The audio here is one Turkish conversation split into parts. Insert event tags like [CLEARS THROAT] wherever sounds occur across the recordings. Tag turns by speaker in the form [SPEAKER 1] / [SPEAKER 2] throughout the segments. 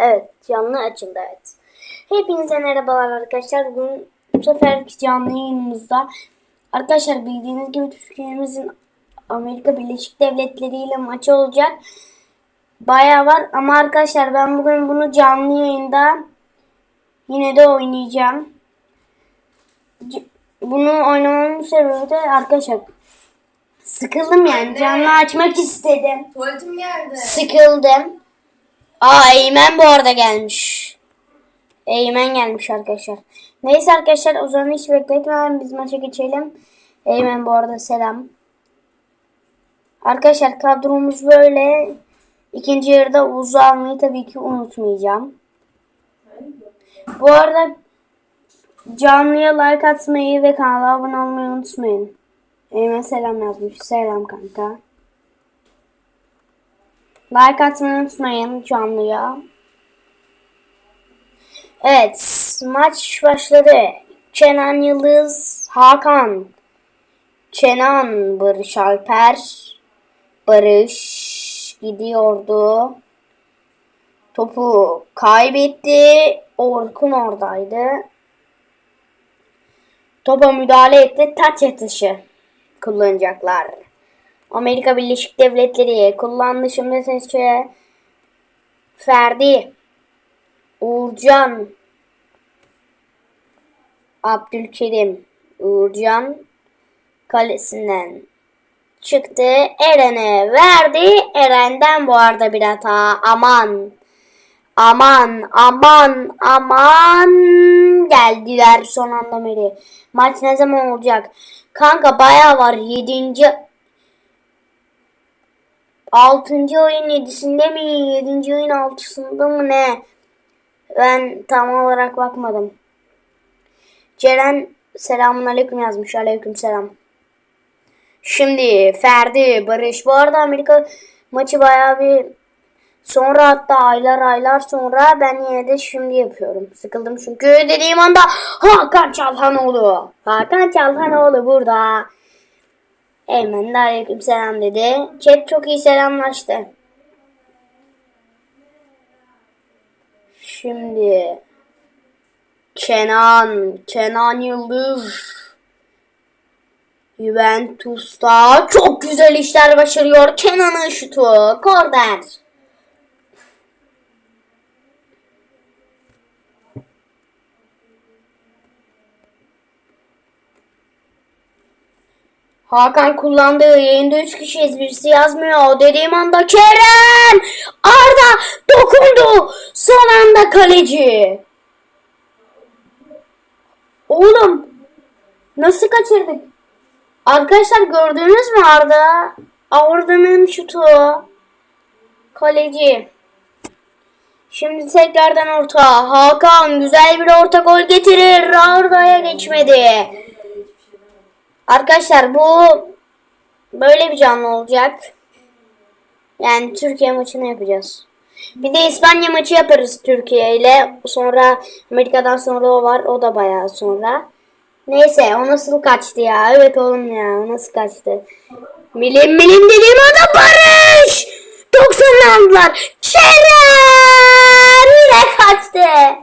[SPEAKER 1] Evet canlı açıldı evet. Hepinize merhabalar arkadaşlar. Bugün bu seferki canlı yayınımızda arkadaşlar bildiğiniz gibi Türkiye'mizin Amerika Birleşik Devletleri ile maçı olacak. Bayağı var ama arkadaşlar ben bugün bunu canlı yayında yine de oynayacağım. Bunu oynamamın sebebi de arkadaşlar sıkıldım yani canlı açmak istedim.
[SPEAKER 2] Tuvaletim geldi.
[SPEAKER 1] Sıkıldım. Aa Eymen bu arada gelmiş. Eymen gelmiş arkadaşlar. Neyse arkadaşlar o zaman hiç bekletmeden biz maça geçelim. Eymen bu arada selam. Arkadaşlar kadromuz böyle. İkinci yarıda uzu almayı tabii ki unutmayacağım. Bu arada canlıya like atmayı ve kanala abone olmayı unutmayın. Eymen selam yazmış. Selam kanka. Like atmayı unutmayın canlıya. Evet, maç başladı. Kenan Yıldız, Hakan, Kenan, Barış Alper, Barış gidiyordu. Topu kaybetti. Orkun oradaydı. Topa müdahale etti. Taç atışı kullanacaklar. Amerika Birleşik Devletleri kullandı şimdi seçe Ferdi Uğurcan Abdülkerim Uğurcan kalesinden çıktı. Eren'e verdi. Eren'den bu arada bir hata. Aman. Aman aman aman geldiler son anda beri. Maç ne zaman olacak? Kanka bayağı var. Yedinci Altıncı oyun yedisinde mi? Yedinci oyun altısında mı ne? Ben tam olarak bakmadım. Ceren selamun aleyküm yazmış. Aleyküm selam. Şimdi Ferdi, Barış. Bu arada Amerika maçı bayağı bir sonra hatta aylar aylar sonra ben yine de şimdi yapıyorum. Sıkıldım çünkü dediğim anda Hakan Çalhanoğlu. Hakan Çalhanoğlu burada. Eymen de aleyküm selam dedi. Chat çok iyi selamlaştı. Şimdi Kenan, Kenan Yıldız Juventus'ta çok güzel işler başarıyor. Kenan'ın şutu. Korner. Hakan kullandığı yayında 3 kişiyiz birisi yazmıyor. Dediğim anda Kerem! Arda dokundu. Son anda kaleci. Oğlum nasıl kaçırdık? Arkadaşlar gördünüz mü Arda? Arda'nın şutu. Kaleci. Şimdi tekrardan orta. Hakan güzel bir orta gol getirir. Arda'ya geçmedi. Arkadaşlar bu böyle bir canlı olacak. Yani Türkiye maçını yapacağız. Bir de İspanya maçı yaparız Türkiye ile. Sonra Amerika'dan sonra o var. O da bayağı sonra. Neyse o nasıl kaçtı ya? Evet oğlum ya o nasıl kaçtı? Milim milim dediğim adam Barış! 90 aldılar. Kerem! Yine kaçtı.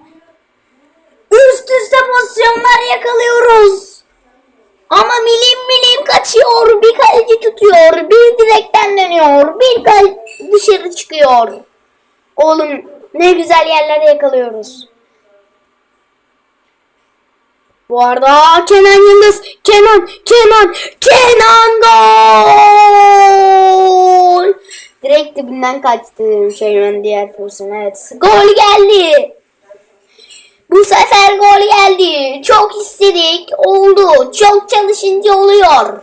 [SPEAKER 1] Üst üste pozisyonlar yakalıyoruz. Ama milim milim kaçıyor. Bir kaleci tutuyor. Bir direkten dönüyor. Bir kal dışarı çıkıyor. Oğlum ne güzel yerlerde yakalıyoruz. Bu arada Kenan Yıldız. Kenan, Kenan, Kenan gol. Direkt dibinden kaçtı Şeyman diğer pozisyon. Evet. Gol geldi. Bu sefer gol geldi. Çok istedik. Oldu. Çok çalışınca oluyor.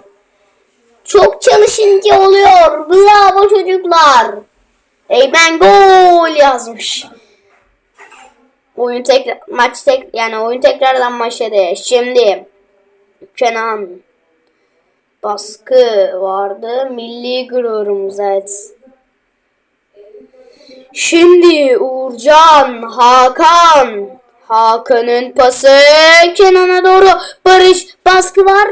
[SPEAKER 1] Çok çalışınca oluyor. Bravo çocuklar. Eymen gol yazmış. Oyun tekrar maç tek yani oyun tekrardan başladı. Şimdi Kenan baskı vardı. Milli gururumuz evet. Şimdi Uğurcan, Hakan. Hakan'ın pası Kenan'a doğru. Barış baskı var.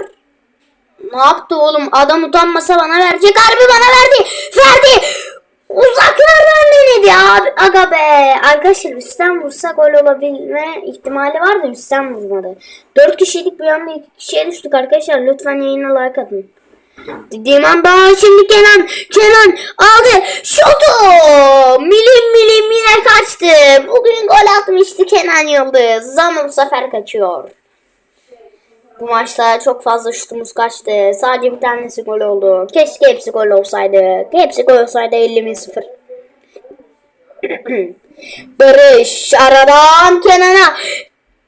[SPEAKER 1] Ne yaptı oğlum? Adam utanmasa bana verecek. Harbi bana verdi. Verdi. Uzaklardan denedi abi. Aga be. Arkadaşlar üstten vursa gol olabilme ihtimali var da üstten vurmadı. 4 kişiydik bir anda 2 kişiye düştük arkadaşlar. Lütfen yayına like atın. Dediğim anda şimdi Kenan Kenan aldı şutu. Milim milim yine kaçtı bugün gol atmıştı Kenan Yıldız. Ama bu sefer kaçıyor. Bu maçta çok fazla şutumuz kaçtı. Sadece bir tanesi gol oldu. Keşke hepsi gol olsaydı. Hepsi gol olsaydı 50 bin 0 Barış aradan Kenan'a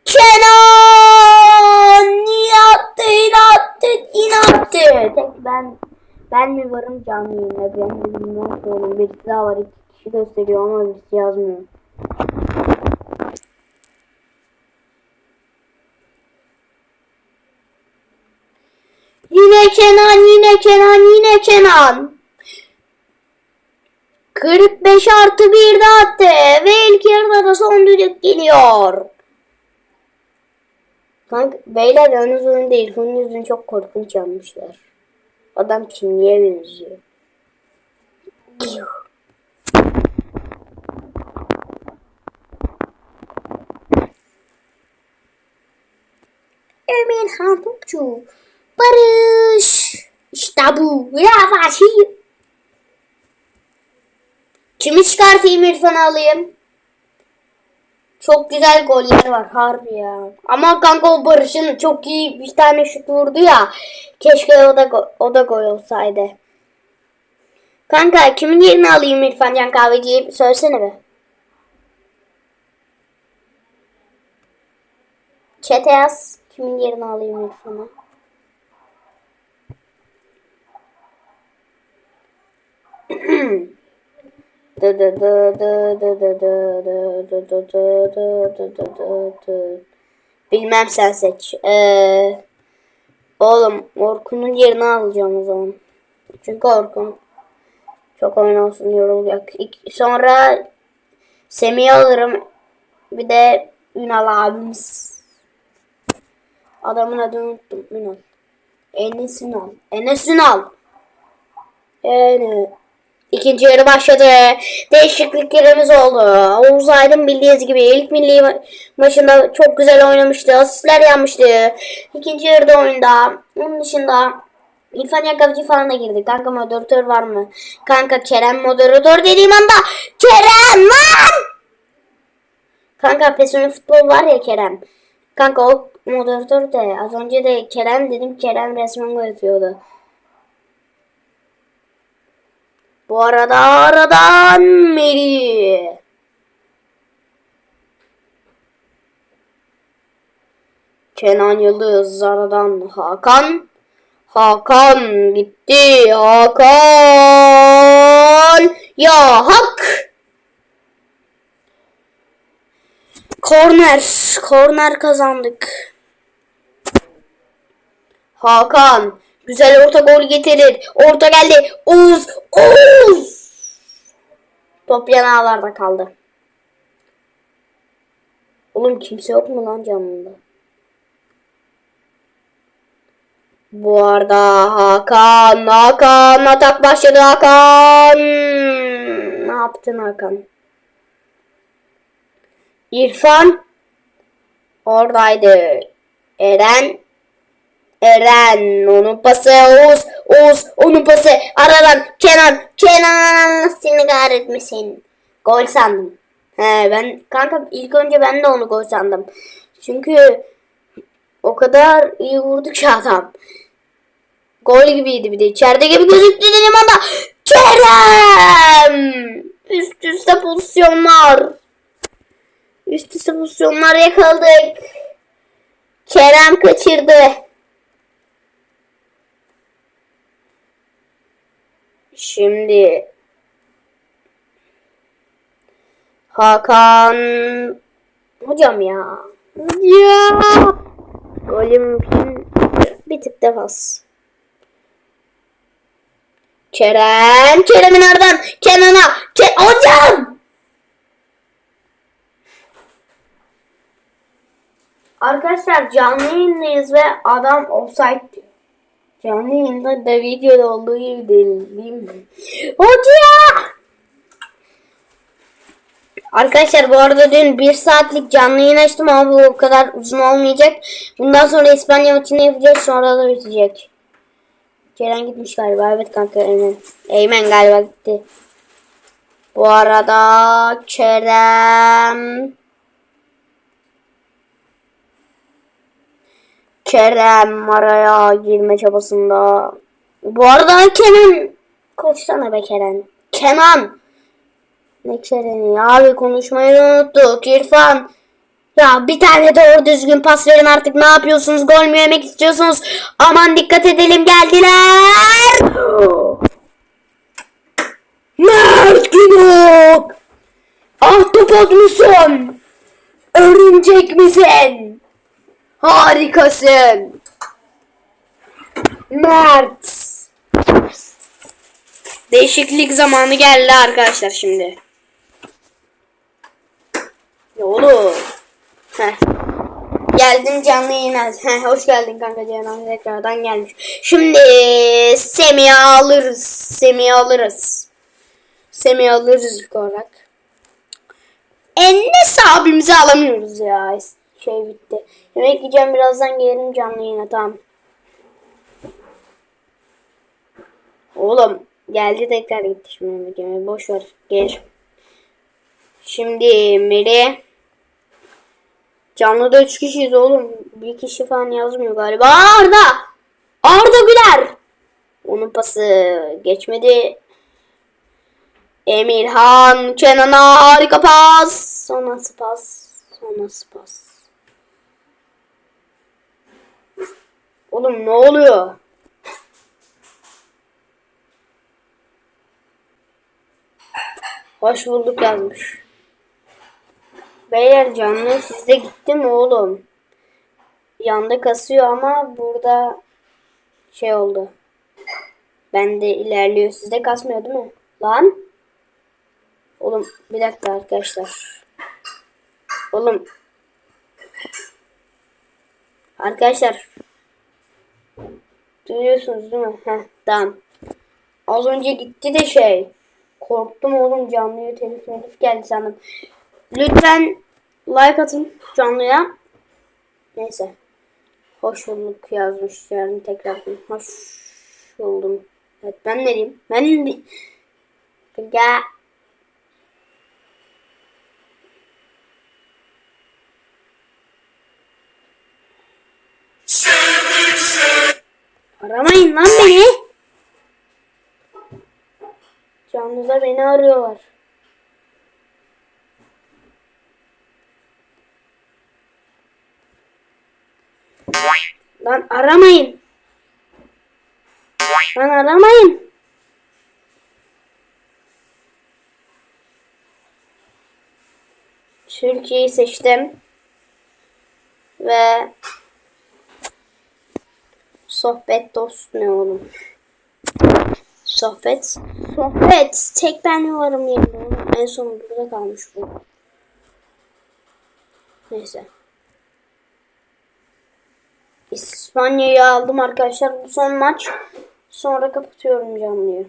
[SPEAKER 1] Kenan yine attı yine attı yine attı. Tek ben ben mi varım canlı yayına ben de bilmiyorum oğlum birisi daha var iki kişi gösteriyor ama birisi yazmıyor. Yine Kenan yine Kenan yine Kenan. 45 artı 1 de attı ve ilk yarıda da son düdük geliyor. Kanka beyler yalnız oyun değil. Bunun yüzünü çok korkunç yapmışlar. Adam kimliğe benziyor. Emirhan Topçu. Barış. İşte bu. Ya vahşi. Kimi çıkartayım İrfan'ı alayım? Çok güzel goller var harbi ya. Ama kanka o Barış'ın çok iyi bir tane şut vurdu ya. Keşke o da o da gol olsaydı. Kanka kimin yerini alayım İrfan Can Kahveci'yi söylesene be. Çete yaz. Kimin yerini alayım İrfan'a? Dı [CLEARS THROAT] Bilmem sen seç. Ee, oğlum Orkun'un yerini alacağım o zaman. Çünkü Orkun çok oynasın yorulacak. Sonra Semih'i alırım. Bir de Ünal abimiz. Adamın adını unuttum. Ünal. Enes Ünal. Enes Ünal. Yani ikinci yarı başladı. Değişikliklerimiz oldu. Oğuz Aydın bildiğiniz gibi ilk milli ma- maçında çok güzel oynamıştı. Asistler yapmıştı. İkinci yarıda oyunda. Onun dışında İrfan Yakavcı falan da girdi. Kanka moderatör var mı? Kanka Kerem moderatör dediğim anda Kerem lan! Kanka Pesoni futbol var ya Kerem. Kanka o moderatör de az önce de Kerem dedim Kerem resmen gol Bu arada aradan Melih. Kenan Yıldız aradan Hakan. Hakan gitti. Hakan. Ya hak. Korner. Korner kazandık. Hakan. Güzel orta gol getirir. Orta geldi. Oğuz. Oğuz. Top yanağlarda kaldı. Oğlum kimse yok mu lan canında? Bu arada Hakan, Hakan atak başladı Hakan. Ne yaptın Hakan? İrfan oradaydı. Eren Eren onun pası Oğuz Oğuz onun pası aradan Kenan Kenan seni kahretmesin. Gol sandım. He ben kanka ilk önce ben de onu gol sandım. Çünkü o kadar iyi vurdu ki adam. Gol gibiydi bir de içeride gibi gözüktü dedim anda Kerem üst üste pozisyonlar üst üste pozisyonlar yakaladık. Kerem kaçırdı. Şimdi Hakan hocam ya. Ya. Golüm bir tık da bas. Kerem, Kerem'in aradan Kenan'a. Ke hocam. Arkadaşlar canlı yayındayız ve adam offside. Canlı yayında da videoda olduğu gibi değil, değil mi? Arkadaşlar bu arada dün bir saatlik canlı yayın açtım ama bu o kadar uzun olmayacak. Bundan sonra İspanya maçını yapacağız sonra da bitecek. Ceren gitmiş galiba. Evet kanka Eymen. Eymen galiba gitti. Bu arada Kerem Kerem araya girme çabasında. Bu arada Kenan koşsana be Kenan. Kenan. Ne Keren'i ya abi konuşmayı unuttuk. İrfan. Ya bir tane doğru düzgün pas verin artık ne yapıyorsunuz? Gol mü yemek istiyorsunuz? Aman dikkat edelim geldiler. Mert Günok. Ahtapot musun? Örümcek misin? Harikasın. Mert. Değişiklik zamanı geldi arkadaşlar şimdi. Ne olur. Heh. Geldim canlı yayına. Heh, hoş geldin kanka Canan tekrardan gelmiş. Şimdi Semih'i alırız. Semih'i alırız. Semih'i alırız ilk olarak. Enes abimizi alamıyoruz ya. Şey bitti. Yemek yiyeceğim birazdan gelirim canlı yayına tamam. Oğlum geldi tekrar gitti şimdi yemek yemeye. Boş ver. Gel. Şimdi Meri. Canlıda 3 kişiyiz oğlum. Bir kişi falan yazmıyor galiba. Arda! Arda Güler! Onun pası geçmedi. Emirhan Kenan'a harika pas. Sonra pas. Sonra pas. Oğlum ne oluyor? Hoş bulduk yazmış. Beyler canlı sizde gitti mi oğlum? Yanda kasıyor ama burada şey oldu. Bende ilerliyor. Sizde kasmıyor değil mi? Lan? Oğlum bir dakika arkadaşlar. Oğlum. Arkadaşlar. Duyuyorsunuz değil mi? Heh tamam. Az önce gitti de şey. Korktum oğlum canlıya telif telif geldi sandım. Lütfen like atın canlıya. Neyse. Hoş bulduk yazmış yani tekrar. Hoş buldum. Evet ben ne diyeyim? Ben ne diyeyim? Gel. Aramayın lan beni. Canlıda beni arıyorlar. Lan aramayın. Lan aramayın. Türkiye'yi seçtim. Ve sohbet dost ne oğlum? Sohbet. Sohbet. Tek ben varım yerinde oğlum? En son burada kalmış bu. Neyse. İspanya'yı aldım arkadaşlar. Bu son maç. Sonra kapatıyorum canlıyı.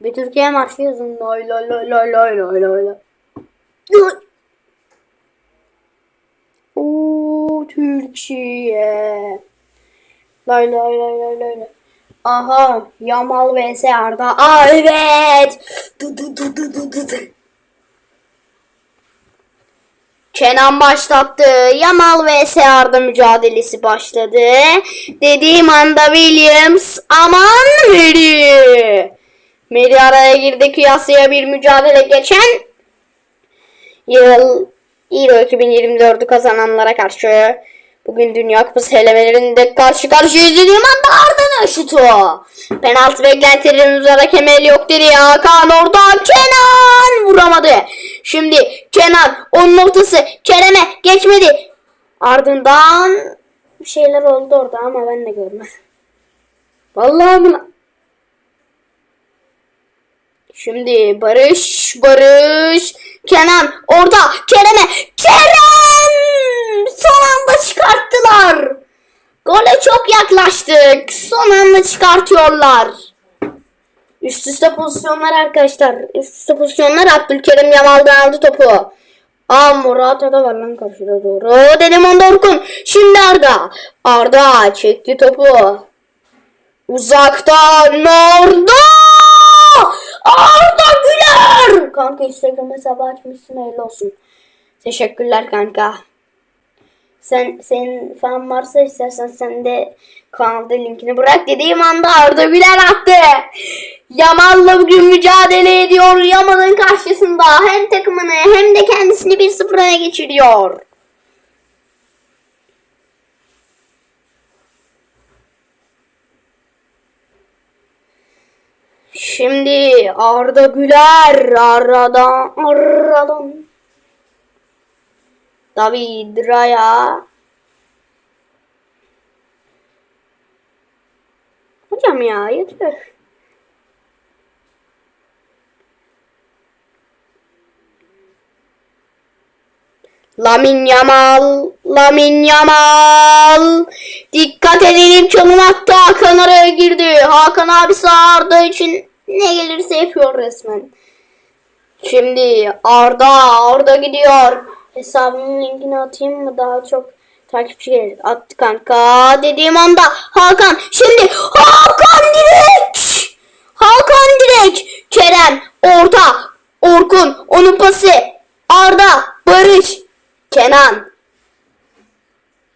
[SPEAKER 1] Bir Türkiye marşı yazın. Lay lay lay lay lay lay lay lay. O Türkiye. Lay lay lay lay lay. Aha Yamal vs Arda. Aa evet. Du, du, du, du, du, du. Kenan başlattı. Yamal vs Arda mücadelesi başladı. Dediğim anda Williams aman Meri. Meri araya girdi kıyasıya bir mücadele geçen yıl Euro 2024'ü kazananlara karşı bugün Dünya Kupası elemelerinde karşı karşıya izlediğim anda Arda'nın şutu. Penaltı beklentilerimiz var hakem yok dedi ya. Kaan orada Kenan vuramadı. Şimdi Kenan onun ortası Kerem'e geçmedi. Ardından bir şeyler oldu orada ama ben de görmedim. Vallahi buna... Şimdi Barış, Barış, Kenan orada Kerem'e Kerem son anda çıkarttılar. Gole çok yaklaştık. Son anda çıkartıyorlar. Üst üste pozisyonlar arkadaşlar. Üst üste pozisyonlar Abdülkerim Yamal'dan aldı topu. Aa Morata da var lan karşıda doğru. Dedim onda Orkun. Şimdi Arda. Arda çekti topu. Uzaktan. Arda Güler. Kanka Instagram hesabı açmışsın hayırlı olsun. Teşekkürler kanka. Sen senin fan varsa istersen sen de kanalda linkini bırak dediğim anda Arda Güler attı. Yamal'la bugün mücadele ediyor. Yamal'ın karşısında hem takımını hem de kendisini 1-0 öne geçiriyor. Şimdi Arda Güler aradan aradan David Raya Hocam ya yeter. Lamin Yamal, Lamin Yamal. Dikkat edelim çalım attı. Hakan araya girdi. Hakan abi Arda için ne gelirse yapıyor resmen. Şimdi Arda, Arda gidiyor. Hesabımın linkini atayım mı daha çok takipçi gelir. Attı kanka dediğim anda Hakan. Şimdi Hakan direkt. Hakan direkt. Kerem orta. Orkun onun pası. Arda Barış Kenan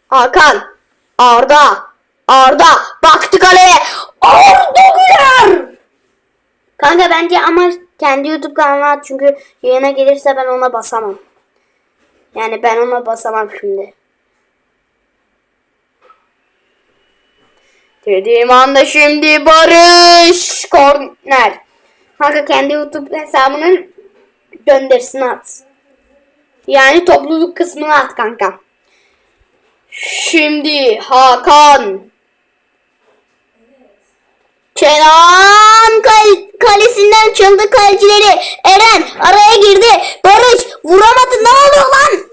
[SPEAKER 1] Hakan Arda Arda baktı kaleye Arda Güler Kanka bence ama kendi YouTube kanalına at çünkü yayına gelirse ben ona basamam. Yani ben ona basamam şimdi. Dediğim anda şimdi Barış Korner. Kanka kendi YouTube hesabının gönderisini at. Yani topluluk kısmına at kanka. Şimdi Hakan. Kenan kal kalesinden çaldı kalecileri. Eren araya girdi. Barış vuramadı. Ne oluyor lan?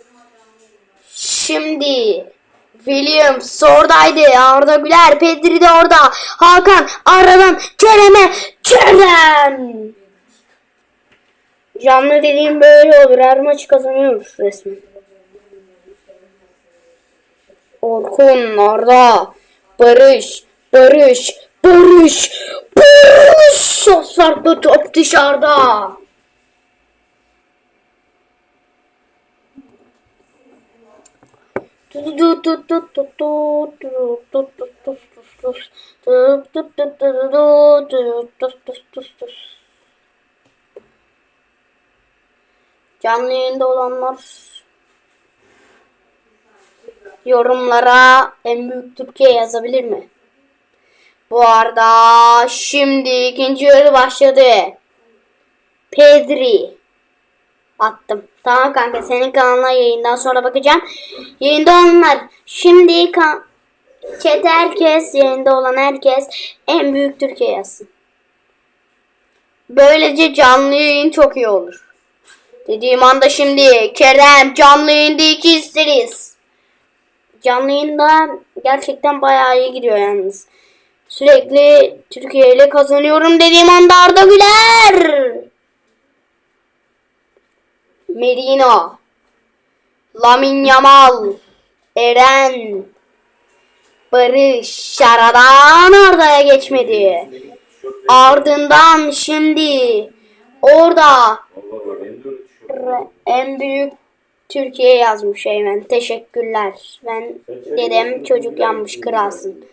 [SPEAKER 1] Şimdi Williams oradaydı. Arda Güler. Pedri de orada. Hakan aradan Kerem'e. Kerem. Canlı dediğim böyle olur. Her maçı kazanıyoruz resmen. Orkun, Arda, Barış, Barış, Barış, Barış! Sarktı top dışarıda. Canlı yayında olanlar yorumlara en büyük Türkiye yazabilir mi? Bu arada şimdi ikinci yarı başladı. Pedri attım. Tamam kanka senin kanalına yayından sonra bakacağım. Yayında olanlar şimdi kan chat herkes yayında olan herkes en büyük Türkiye yazsın. Böylece canlı yayın çok iyi olur. Dediğim anda şimdi Kerem canlı yayında iki isteriz. Canlı yayında gerçekten bayağı iyi gidiyor yalnız. Sürekli Türkiye ile kazanıyorum dediğim anda Arda Güler. Merino. Lamin Yamal. Eren. Barış. Şaradan Arda'ya geçmedi. Ardından şimdi orada en büyük Türkiye yazmış Eymen. Teşekkürler. Ben dedem çocuk yanmış kralsın.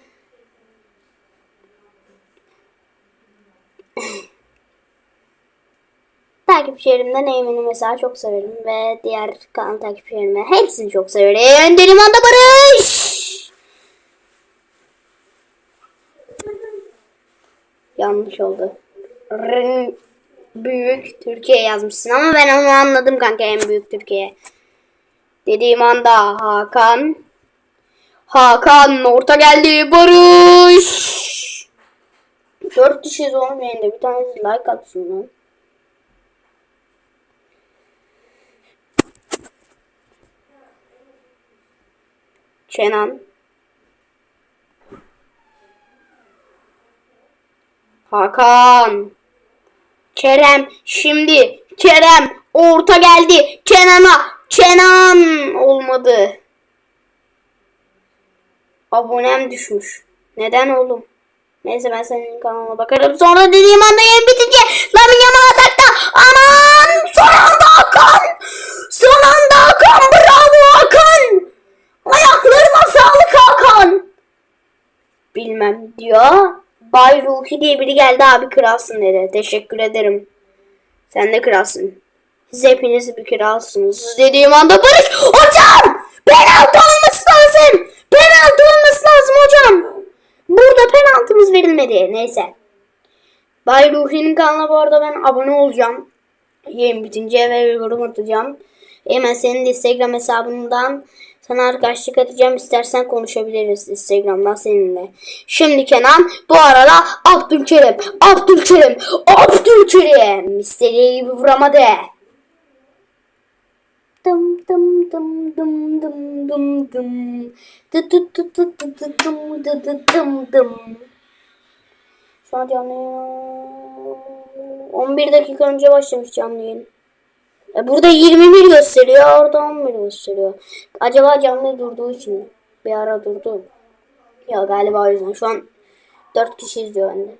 [SPEAKER 1] Takipçilerimden Eymen'i mesela çok severim ve diğer kanal takipçilerimi hepsini çok severim. Derim anda Barış. Yanlış oldu. R büyük Türkiye yazmışsın ama ben onu anladım kanka en büyük Türkiye. Dediğim anda Hakan. Hakan orta geldi Barış. Dört kişiyiz oğlum yayında. Bir tanesi like atsın lan. Kenan. Hakan. Kerem şimdi. Kerem orta geldi. Kenan'a. Kenan olmadı. Abonem düşmüş. Neden oğlum? Neyse ben senin kanalına bakarım. Sonra dediğim anda yayın bitince Lamin Yaman atakta. Aman! Son anda Hakan! Son anda Hakan! Bravo Hakan! Ayaklarına sağlık Hakan! Bilmem diyor. Bay Ruhi diye biri geldi abi kralsın dedi. Teşekkür ederim. Sen de kralsın. Siz hepiniz bir kralsınız. Dediğim anda Barış hocam penaltı olması lazım. Penaltı olması lazım hocam. Burada penaltımız verilmedi. Neyse. Bay Ruhi'nin kanalına bu arada ben abone olacağım. Yayın bitince ve yorum atacağım. Hemen senin de Instagram hesabından sana arkadaşlık atacağım. İstersen konuşabiliriz Instagram'dan seninle. Şimdi Kenan bu arada Abdülkerim, Abdülkerim, Abdülkerim. İstediği gibi vuramadı. Dım dım dım dım dım dım dım. Dı dı dı dı dı dı dım dı dı dım dım. Şu an canlı yayın- 11 dakika önce başlamış canlı yayın. E burada 21 gösteriyor, orada 11 gösteriyor. Acaba canlı durduğu için mi? Bir ara durdu. Ya galiba o yüzden. Şu an 4 kişi izliyor bende.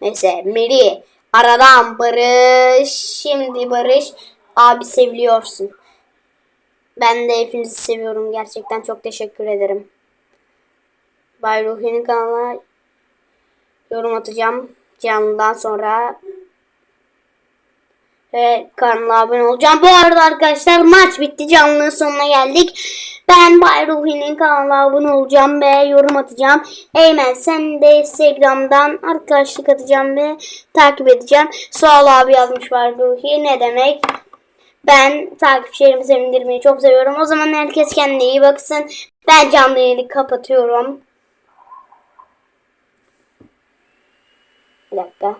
[SPEAKER 1] Neyse Meri aradan Barış şimdi Barış abi seviliyorsun. Ben de hepinizi seviyorum gerçekten çok teşekkür ederim. Bay Ruhi'nin kanalına yorum atacağım canlıdan sonra ve kanala abone olacağım. Bu arada arkadaşlar maç bitti. Canlının sonuna geldik. Ben Bay Ruhi'nin kanalına abone olacağım ve yorum atacağım. Eymen sen de Instagram'dan arkadaşlık atacağım ve takip edeceğim. Sual abi yazmış Bay Ruhi. Ne demek? Ben takipçilerimi sevindirmeyi çok seviyorum. O zaman herkes kendine iyi baksın. Ben canlı yayını kapatıyorum. Bir dakika.